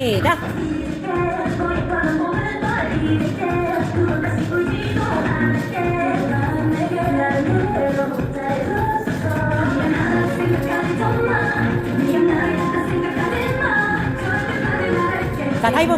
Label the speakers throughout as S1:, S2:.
S1: 시작. 자, 다이브.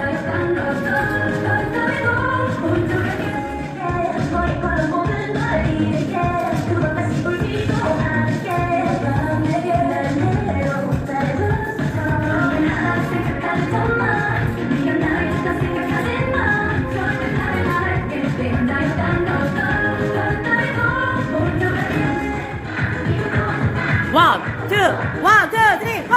S1: 원, 투, 원, 투, 쓰리, 포.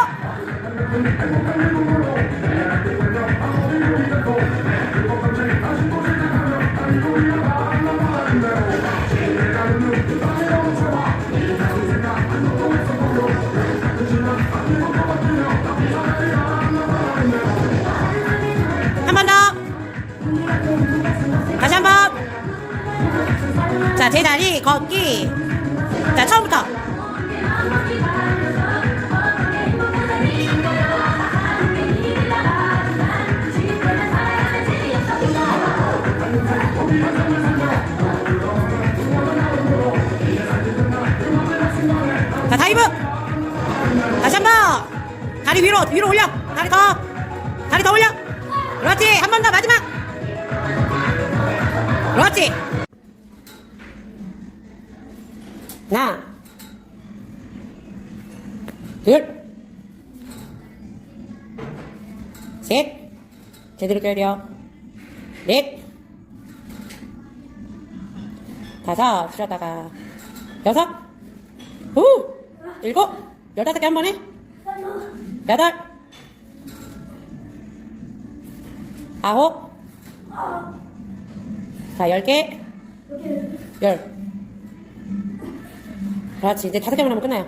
S1: 한 번 더. 다시 한 번. 자, 제자리 걷기. 자, 처음부터. 다시 한 번! 다리 위로, 위로 올려! 다리 더! 다리 더 올려! 그렇지! 한 번 더, 마지막! 그렇지! 하나, 둘, 셋, 제대로 때려, 넷, 다섯, 쉬었다가, 여섯, 후, 일곱, 열다섯 개 한 번에, 여덟, 아홉, 자, 열 개, 열. 그렇지, 이제 다섯 개만 하면 끝나요.